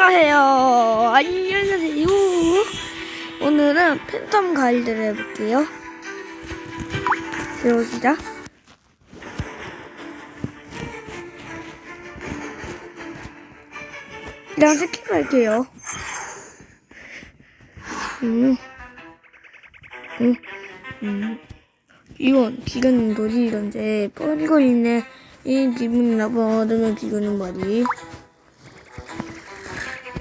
안녕하세요. 안녕하세요. 오늘은 팬텀 가이드를 해볼게요. 들어오시죠. 그냥 스킵 할게요. 음. 음. 음. 이건 기가는 도시 이런데 뻔거리네. 이 기분이 나빠하면 기가는 말이.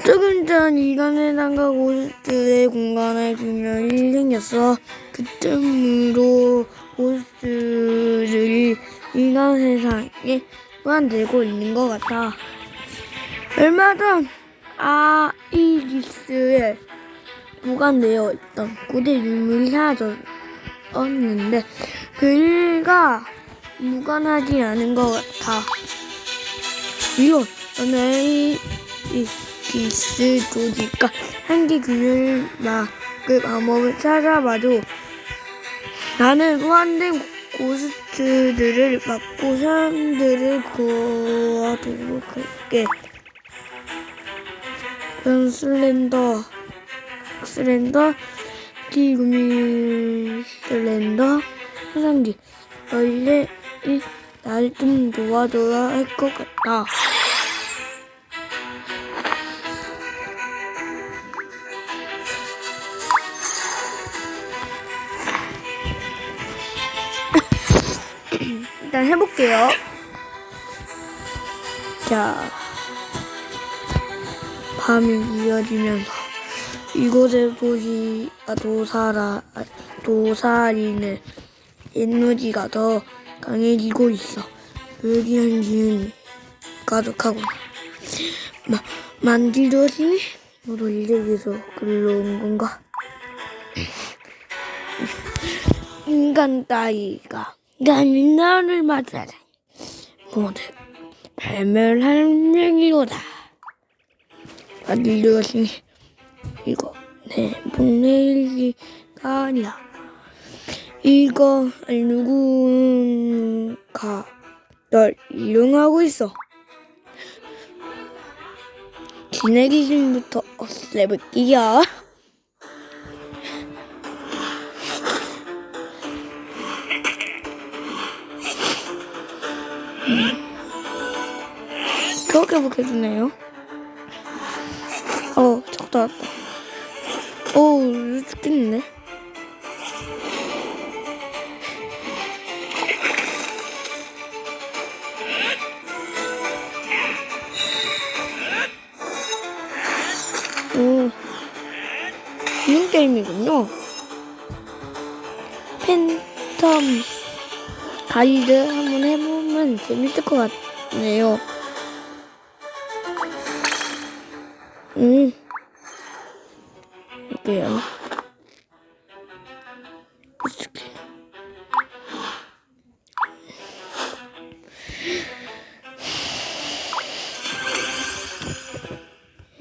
조금 전 이간의 고스트의 공간에 균열 이 생겼어. 그 때문으로 고스트들이 이간 세상에 소환되고 있는 것 같아. 얼마 전 아이리스에 보관되어 있던 고대 유물이 사라졌는데 그가 무관하지 않은 것 같아. 이건 오늘 이 한계 균열 막그 방법을 찾아봐도 나는 소환된 고스트들을 막고 사람들을 구하도록 할게. 그럼 슬렌더, 슬렌더, 기구미 슬렌더, 화상기. 원래 날좀 도와줘야 할 것 같다. 일단 해볼게요. 자, 밤이 이어지면서 이곳에 도시 아, 도사라 아, 도사리는 에너지가 더 강해지고 있어. 요리한 기운이 가득하고 마, 만들어지니 너도 이래서 글러온 건가? 인간 따위가 나는 나를 맞아라. 모두 발멸하는 얘기로다. 만들어지니 이거 내 목내일기가 아니야. 이거 누군가 널 이용하고 있어. 기내기신부터 없애볼게요. 그렇게 보게주네요. 어, 적다 왔다. 어우, 죽겠는데? 오, 이런 게임이군요. 팬텀 가이드 한번 해보면 재밌을 것 같네요. 음, 볼게요. 이렇게.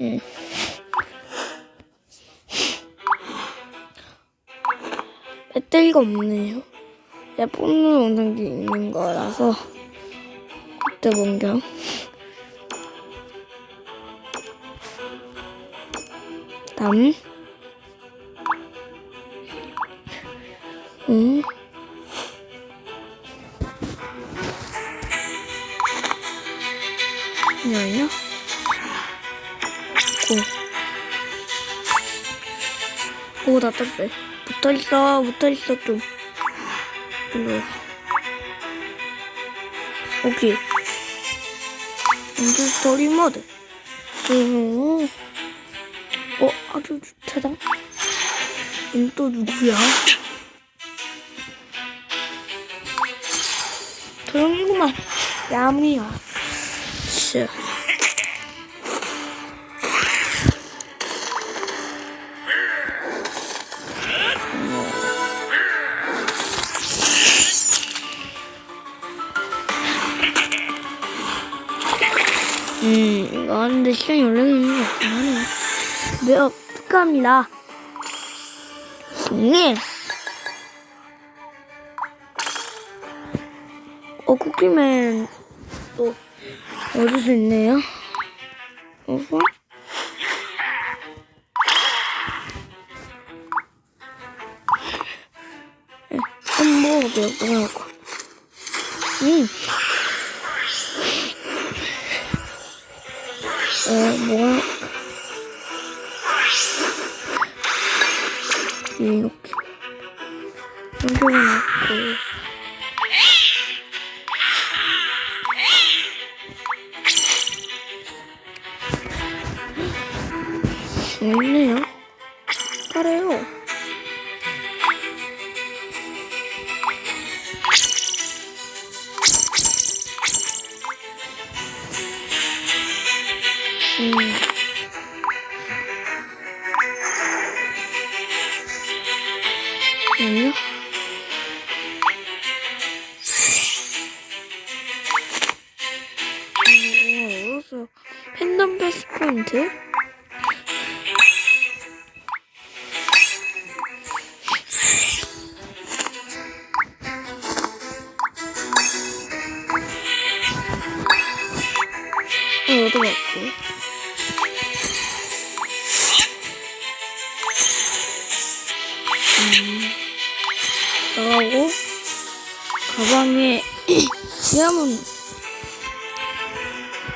음. 배터리가 없네요. 제가 뽑는 영상도 있는 거라서 그때 본경. 다음. 음. 아니야. 오. 오, 답답해. 붙어있어, 붙어있어, 좀. 일로. 오케이. 인드 스토리 모드. 음. 어, 아주 좋다. 얜또 누구야? 조용히구만. 야무이야. 씨. 음, 이거 하는데 시간이 것 같긴 하네요. 매우 감사합니다. 네. 어, 쿠키맨 또 얻을 수 있네요. 어허. 한번 먹어도 될까요? 음. 어, 뭐야. 가. 이렇게. 넣고. 있네요. 까래요. 아 가방에 디아몬드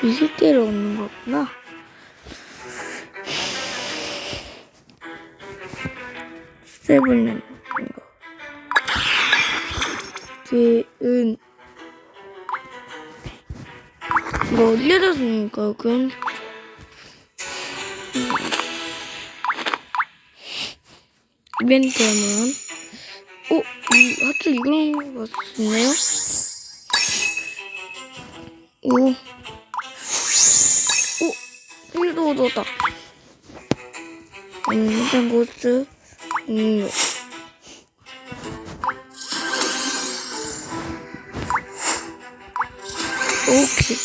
20개를 얻는 거구나. 세븐은 거. 걔은 이거 어디에다 쓰니까 그건 음. 이벤트 하면 어? 이 하트 이런 거 같네요? 오 오! 필도 얻었다 음, 일단 고스 음. 오케이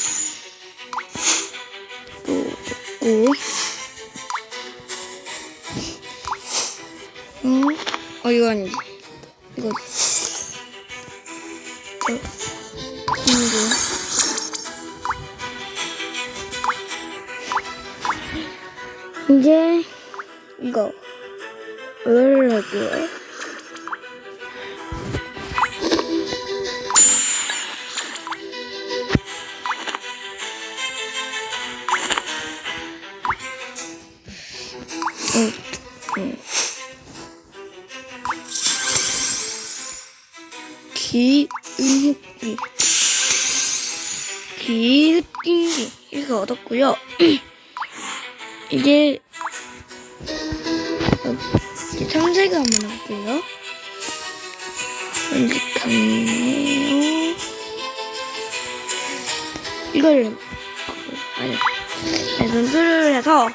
또 넣고 음, 어 이거 아니지 이거 저 이거. 이제 이거 을 할게요 기은흑기 기흑기 이거 얻었고요. 이제 어, 이제 참새가 한번 할게요. 왠지 같네요. 이걸 아니 네, 전투를 해서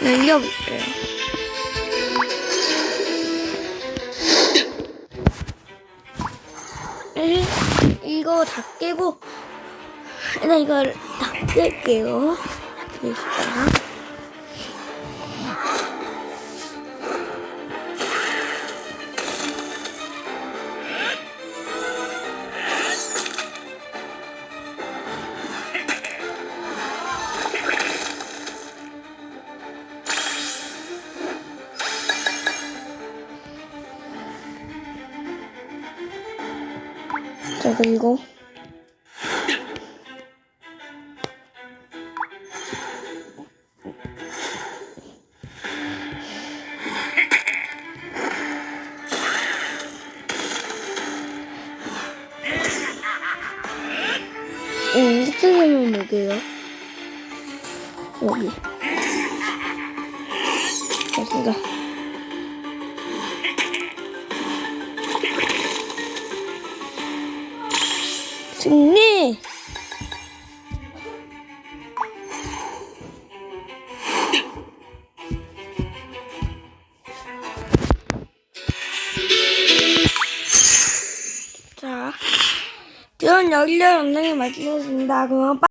늘려볼게요. 이거 다 깨고 일단 이걸 다 깰게요. 자 그리고 어, 스킬을 먹여요. 여기. 됐습니다. 승리! 자, 저는 여기를 영상에 마치겠습니다. 그럼 빠